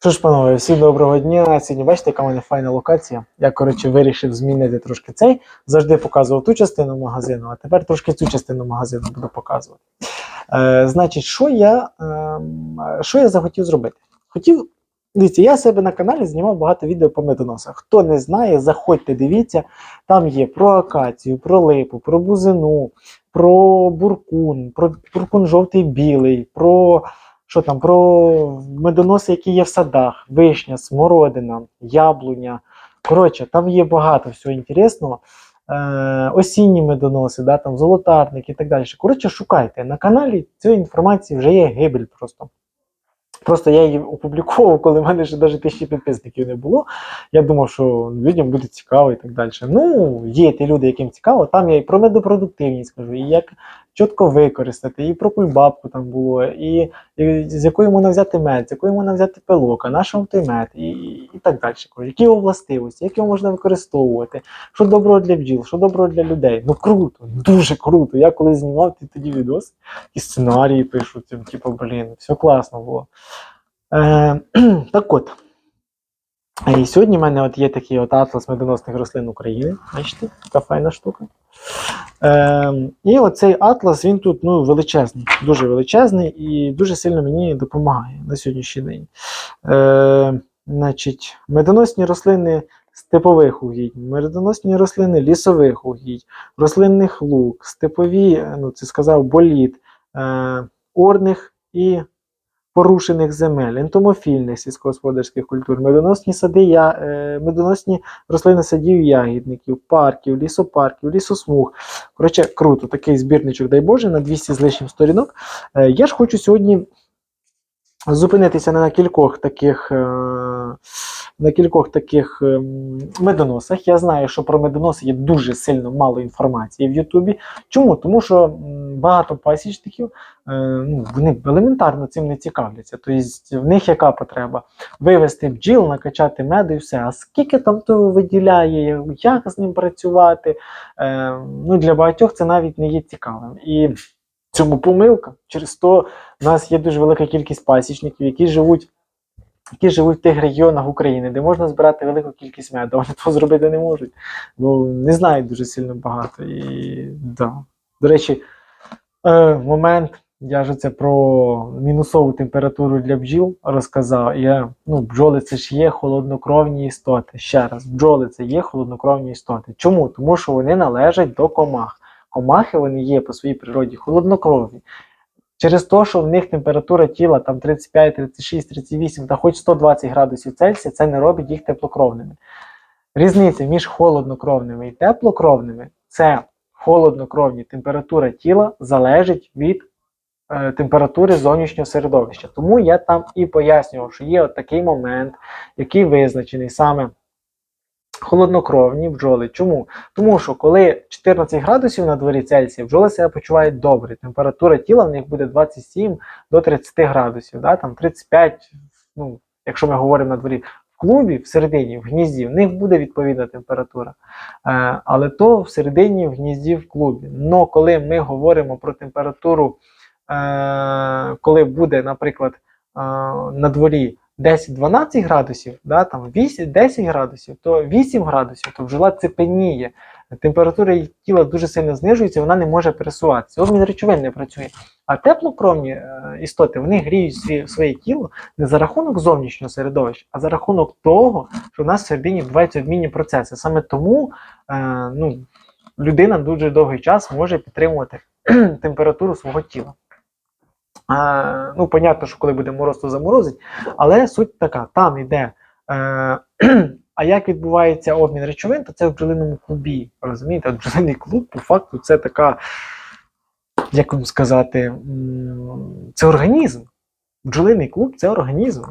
Що ж, панове, всім доброго дня. Сьогодні бачите, яка в мене файна локація. Я, коротше, вирішив змінити трошки цей. Завжди показував ту частину магазину, а тепер трошки цю частину магазину буду показувати. Е, значить, що я, ем, що я захотів зробити? Хотів. Дивіться, я себе на каналі знімав багато відео по медоносах. Хто не знає, заходьте, дивіться. Там є про акацію, про липу, про бузину, про буркун, про буркун жовтий білий, про що там, про медоноси, які є в садах, вишня, смородина, яблуня. Коротше, там є багато всього інтересного. Е, осінні медоноси, да, там, золотарник і так далі. Коротше, шукайте. На каналі цієї інформації вже є гибель просто. Просто я її опубліковував, коли в мене ще навіть тисячі підписників не було. Я думав, що людям буде цікаво і так далі. Ну, є ті люди, яким цікаво. Там я і про медопродуктивність кажу, і як чітко використати, і про кульбабку там було, і, і з якої можна взяти мед, з якої можна взяти пилок, а на що той мед, і, і так далі. Які його властивості, як його можна використовувати, що доброго для бджіл, що доброго для людей. Ну круто, дуже круто. Я коли знімав ті тоді відос, і сценарії пишу, типу, блін, все класно було. Е, так от. І сьогодні в мене от є такий от атлас медоносних рослин України. Бачите, така файна штука. Е, і оцей атлас, він тут ну, величезний, дуже величезний і дуже сильно мені допомагає на сьогоднішній день. Е, значить, медоносні рослини степових угідь, медоносні рослини лісових угідь, рослинних лук, степові, ну це сказав, боліт, е, орних і порушених земель, ентомофільних сільськогосподарських культур, медоносні сади, я, е, медоносні рослини садів ягідників, парків, лісопарків, лісосмуг. Коротше, круто, такий збірничок, дай Боже, на 200 з лишнім сторінок. Е, я ж хочу сьогодні зупинитися на кількох таких. Е, на кількох таких ем, медоносах. Я знаю, що про медоноси є дуже сильно мало інформації в Ютубі. Чому? Тому що багато пасічників е, ну, вони елементарно цим не цікавляться. Тобто в них яка потреба? Вивести бджіл, накачати меду і все. А скільки там того виділяє, як з ним працювати? Е, ну, Для багатьох це навіть не є цікавим. І цьому помилка. Через то в нас є дуже велика кількість пасічників, які живуть які живуть в тих регіонах України, де можна збирати велику кількість меду, вони того зробити не можуть, бо не знають дуже сильно багато. І, да. До речі, е, момент, я ж це про мінусову температуру для бджіл розказав. Я, ну, Бджоли це ж є холоднокровні істоти. Ще раз, бджоли це є холоднокровні істоти. Чому? Тому що вони належать до комах. Комахи вони є по своїй природі холоднокровні. Через те, що в них температура тіла там 35, 36, 38 та хоч 120 градусів Цельсія, це не робить їх теплокровними. Різниця між холоднокровними і теплокровними це холоднокровні температура тіла залежить від е, температури зовнішнього середовища. Тому я там і пояснював, що є от такий момент, який визначений саме холоднокровні бджоли. Чому? Тому що коли 14 градусів на дворі Цельсія, бджоли себе почувають добре. Температура тіла в них буде 27 до 30 градусів, да? там 35, ну, якщо ми говоримо на дворі. В клубі, всередині, в гнізді, в них буде відповідна температура. Е, але то всередині в гнізді в клубі. Но коли ми говоримо про температуру, е, коли буде, наприклад, е, на дворі 10-12 градусів, да, там 8, 10 градусів, то 8 градусів, то бджола цепеніє. Температура тіла дуже сильно знижується, вона не може пересуватися. Обмін речовин не працює. А теплокровні е, істоти вони гріють сві, своє тіло не за рахунок зовнішнього середовища, а за рахунок того, що в нас всередині відбуваються обмінні процеси. Саме тому е, ну, людина дуже довгий час може підтримувати температуру свого тіла. А, ну, понятно, що коли буде мороз, то заморозить, але суть така: там йде. Е, а як відбувається обмін речовин, то це в бджолиному клубі. Розумієте, бджолиний клуб, по факту, це така, як вам сказати, це організм. Бджолиний клуб це організм.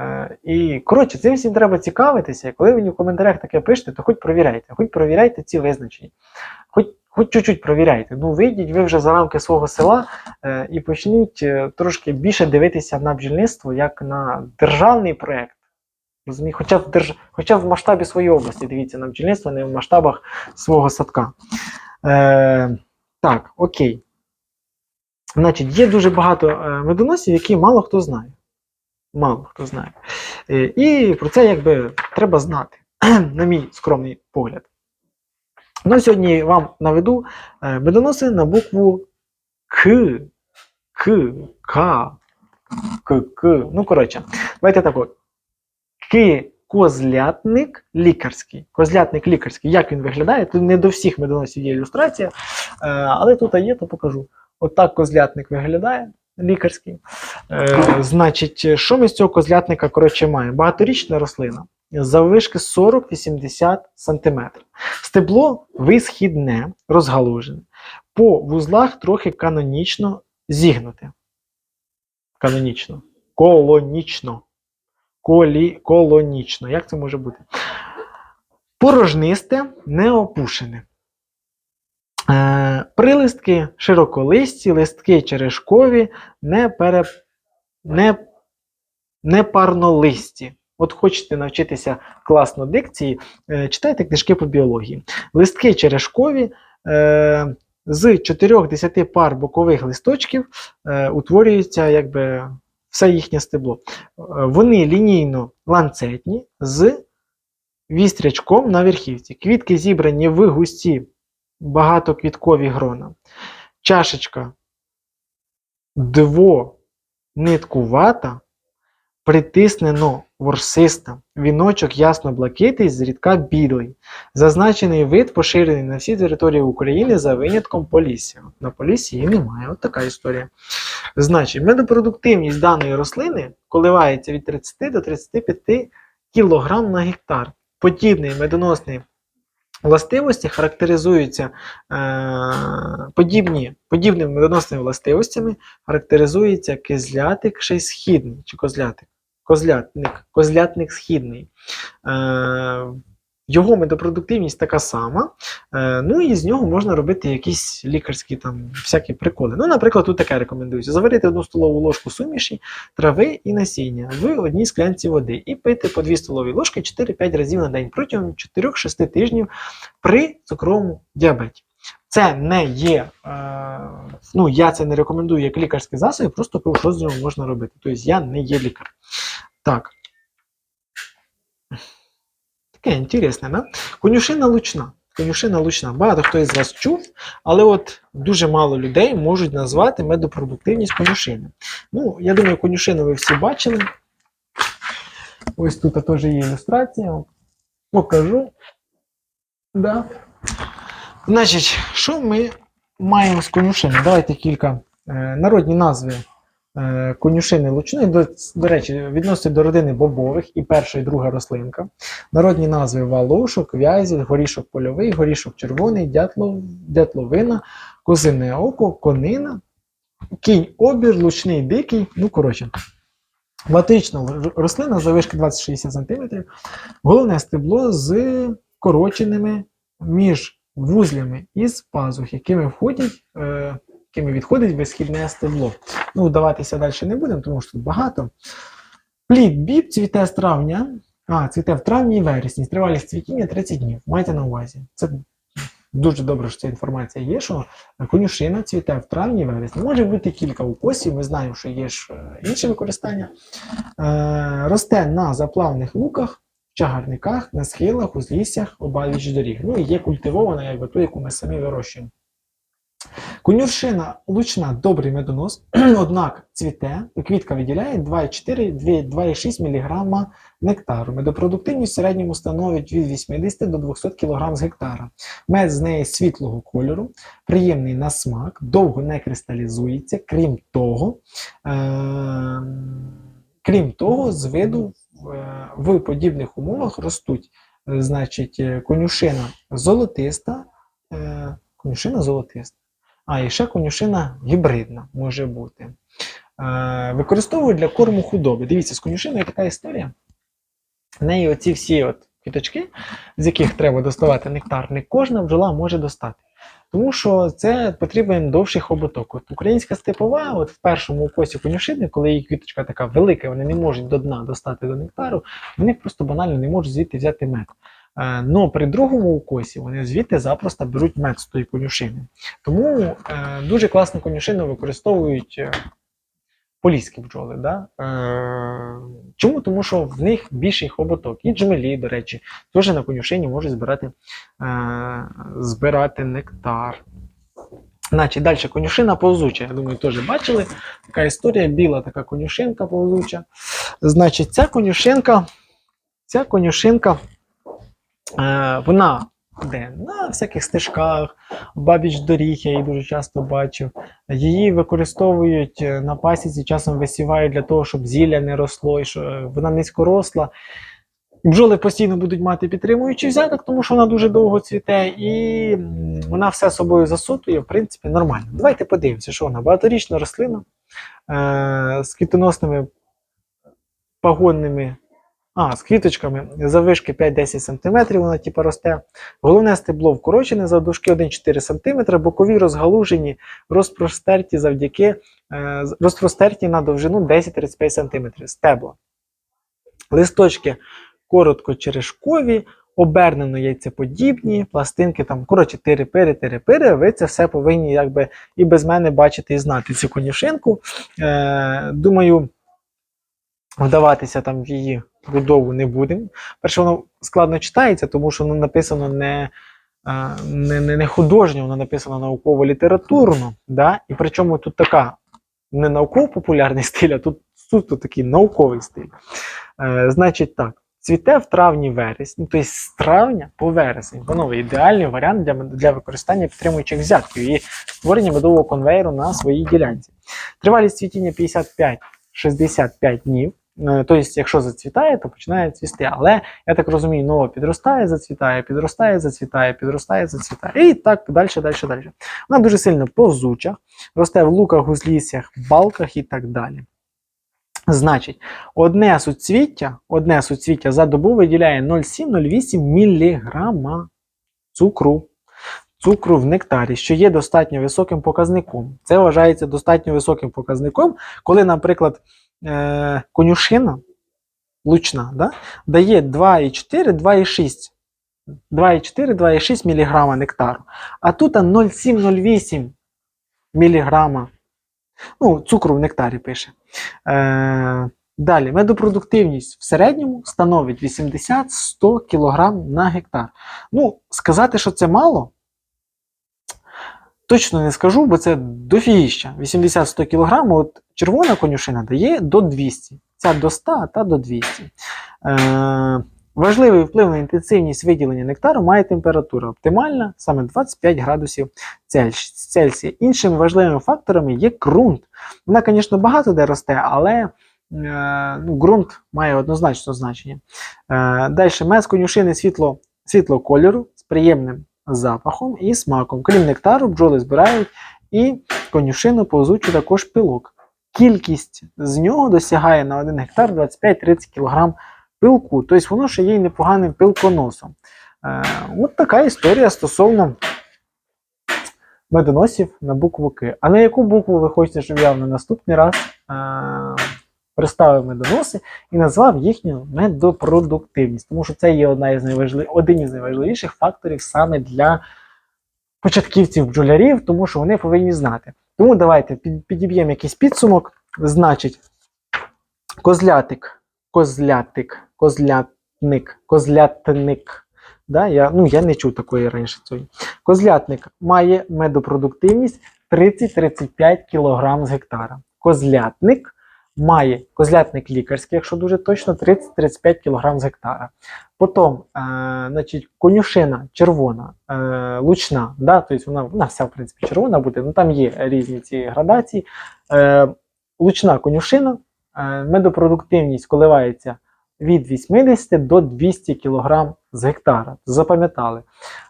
Е, і, коротше, цим всім треба цікавитися. Коли мені в коментарях таке пишете, то хоч провіряйте, хоч провіряйте ці визначення. Хоч чуть-чуть провіряйте. Ну, вийдіть ви вже за рамки свого села е, і почніть е, трошки більше дивитися на бджільництво як на державний проєкт. Хоча в держ... Хоча в масштабі своєї області дивіться на бджільництво, не в масштабах свого садка. Е, Так, окей. Значить, є дуже багато е, медоносів, які мало хто знає. Мало хто знає. Е, І про це якби треба знати, на мій скромний погляд. Ну, сьогодні вам наведу е, медоноси на букву К, К, К, К, К. Ну, коротше, давайте так. К, козлятник лікарський. Козлятник лікарський. Як він виглядає? Тут не до всіх медоносів є ілюстрація, е, але тут є, то покажу. Отак козлятник виглядає лікарський. Е, значить, що ми з цього козлятника коротше маємо? Багаторічна рослина. Заввишки 40-80 см. Стебло висхідне, розгалужене. По вузлах трохи канонічно зігнуте. Канонічно. Колонічно. Колі, колонічно. Як це може бути? Порожнисте, не опушене. Е, прилистки широколисті, листки черешкові, не, пере, не, не парнолисті. От хочете навчитися класно дикції, е, читайте книжки по біології. Листки черешкові е, з 4-10 пар бокових листочків е, утворюється якби все їхнє стебло. Вони лінійно ланцетні з вістрячком на верхівці. Квітки зібрані в густі багатоквіткові грона. Чашечка двониткувата, притиснено ворсиста, віночок ясно-блакитий, зрідка білий. Зазначений вид поширений на всій території України за винятком Полісся. На Поліссі її немає. От така історія. Значить, медопродуктивність даної рослини коливається від 30 до 35 кг на гектар. Подібний медоносний властивості характеризуються е, подібні, подібними медоносними властивостями характеризується кизлятик ще й східний чи козлятик. Козлятник, козлятник східний. Е, його медопродуктивність така сама. Е, ну і з нього можна робити якісь лікарські там всякі приколи. Ну, наприклад, тут таке рекомендується: заварити одну столову ложку суміші, трави і насіння в одній склянці води і пити по 2 столові ложки 4-5 разів на день протягом 4-6 тижнів при цукровому діабеті. Це не є, е, ну я це не рекомендую як лікарський засіб, просто кажу, що з нього можна робити. Тобто я не є лікар. Так. Таке інтересне, да? Конюшина лучна. Конюшина лучна. Багато хто із вас чув, але от дуже мало людей можуть назвати медопродуктивність конюшини. Ну, я думаю, конюшину ви всі бачили. Ось тут теж є ілюстрація. Покажу. Да. Значить, що ми маємо з конюшини? Давайте кілька е, народні назви е, конюшини лучної. До, до речі, відносять до родини бобових і перша і друга рослинка. Народні назви валушок, в'язіль, горішок польовий, горішок червоний, дятлов, дятловина, козине око, конина, кінь обір, лучний дикий. Ну, коротше. Латична рослина завишки 20-60 см. Головне стебло з короченими між вузлями із пазух, якими входять, е, якими відходить висхідне стебло. Ну, вдаватися далі не будемо, тому що тут багато. Плід біб цвіте з травня, а, цвіте в травні і вересні. Тривалість цвітіння 30 днів. Майте на увазі. Це дуже добре, що ця інформація є, що конюшина цвіте в травні і вересні. Може бути кілька укосів, ми знаємо, що є ж е, інше використання. Е, росте на заплавних луках, в чагарниках, на схилах, узліссях, обабіч доріг. Ну і є культивована, якби ту, яку ми самі вирощуємо. Конюшина лучна добрий медонос, однак цвіте, квітка виділяє 2,4-2,6 мг нектару. Медопродуктивність в середньому становить від 80 до 200 кг з гектара. Мед з неї світлого кольору, приємний на смак, довго не кристалізується, крім того, е- крім того, з виду в подібних умовах ростуть е, значить, е, конюшина золотиста, е, конюшина золотиста. А, і ще конюшина гібридна може бути. Е, використовують для корму худоби. Дивіться, з конюшиною така історія. В неї оці всі от квіточки, з яких треба доставати нектар, не кожна бджола може достати. Тому що це потрібен довший хоботок. От українська степова, от в першому укосі конюшини, коли її квіточка така велика, вони не можуть до дна достати до нектару, вони просто банально не можуть звідти взяти мед. Е, Но при другому укосі вони звідти запросто беруть мед з тої конюшини. Тому е, дуже класно конюшину використовують е, поліські бджоли. Да? Е, Чому? Тому що в них більший хоботок. І джмелі, до речі, теж на конюшині можуть збирати, е, збирати нектар. Значить, далі конюшина повзуча. Я думаю, теж бачили. Така історія, біла така конюшинка повзуча. Значить, ця конюшинка, ця конюшинка, е, вона де на всяких стежках, бабіч доріг, я її дуже часто бачив. Її використовують е, на пасіці, часом висівають для того, щоб зілля не росло, і що е, вона низькоросла. І Бджоли постійно будуть мати підтримуючий взяток, тому що вона дуже довго цвіте, і вона все собою засутує, в принципі, нормально. Давайте подивимося, що вона багаторічна рослина е- з квітоносними пагонними, а, з квіточками завишки 5-10 см, вона типу росте. Головне стебло вкорочене завдовжки 1-4 см, бокові розгалужені, розпростерті завдяки е, розпростерті на довжину 10-35 см стебла. Листочки коротко черешкові, обернено яйцеподібні, пластинки там, коротше, тири-пири, тири-пири. Ви це все повинні якби і без мене бачити і знати цю конюшинку. Е, думаю, вдаватися там в її будову не будемо. Перше, воно складно читається, тому що воно написано не, е, не, не, не художньо, воно написано науково-літературно. Да? І причому тут така не науково-популярний стиль, а тут суто такий науковий стиль. Е, значить так. Цвіте в травні-вересні, тобто з травня по вересень. Воно ідеальний варіант для, для використання підтримуючих взятків і створення медового конвейеру на своїй ділянці. Тривалість цвітіння 55-65 днів. Тобто, якщо зацвітає, то починає цвісти. Але я так розумію, ново підростає, зацвітає, підростає, зацвітає, підростає, зацвітає. І так далі, далі, далі. Вона дуже сильно повзуча, росте в луках, узліссях, балках і так далі. Значить, одне суцвіття, одне суцвіття за добу виділяє 0,7-0,8 мг цукру. Цукру в нектарі, що є достатньо високим показником. Це вважається достатньо високим показником, коли, наприклад, е- конюшина лучна да, дає 2,4, 2,6. 2,4, 2,6 мг нектару. А тут 0,7-0,8 мг ну, цукру в нектарі пише. Е, далі, медопродуктивність в середньому становить 80-100 кг на гектар. Ну, сказати, що це мало, точно не скажу, бо це дофігіща. 80-100 кг, от червона конюшина дає до 200. Ця до 100, та до 200. Е, важливий вплив на інтенсивність виділення нектару має температура оптимальна, саме 25 градусів Цельсія. Іншими важливими факторами є ґрунт. Вона, звісно, багато де росте, але е, ну, ґрунт має однозначно значення. Е, далі мед з конюшини світло, світлого кольору з приємним запахом і смаком. Крім нектару, бджоли збирають і конюшину повзучу також пилок. Кількість з нього досягає на 1 гектар 25-30 кг пилку. Тобто воно ще є й непоганим пилконосом. Е, от така історія стосовно медоносів на букву К. А на яку букву ви хочете, щоб я на наступний раз е, представив медоноси і назвав їхню медопродуктивність? Тому що це є одна із найважлив... один із найважливіших факторів саме для початківців бджолярів, тому що вони повинні знати. Тому давайте підіб'ємо якийсь підсумок. Значить, козлятик, козлятик, козлятник, козлятник. Да, я, ну, я не чув такої раніше. Цієї. Козлятник має медопродуктивність 30-35 кг з гектара. Козлятник має козлятник лікарський, якщо дуже точно, 30-35 кг з гектара. Потім, е, значить, конюшина червона, е, лучна, да, тобто вона, вона вся в принципі червона буде, ну там є різні ці градації. Е, лучна конюшина, е, медопродуктивність коливається від 80 до 200 кг з гектара. Запам'ятали.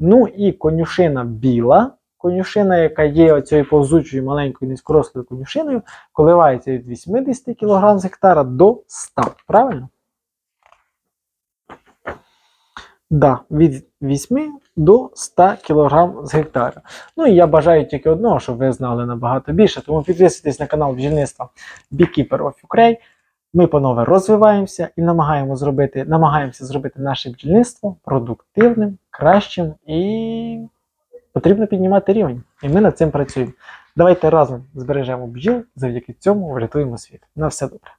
Ну і конюшина біла, конюшина, яка є оцією повзучою маленькою низькорослою конюшиною, коливається від 80 кг з гектара до 100. Правильно? Да, від 8 до 100 кг з гектара. Ну і я бажаю тільки одного, щоб ви знали набагато більше. Тому підписуйтесь на канал бджільництва Beekeeper of Ukraine. Ми панове розвиваємося і намагаємо зробити, намагаємося зробити наше бджільництво продуктивним, кращим і потрібно піднімати рівень. І ми над цим працюємо. Давайте разом збережемо бджіл, завдяки цьому врятуємо світ. На все добре.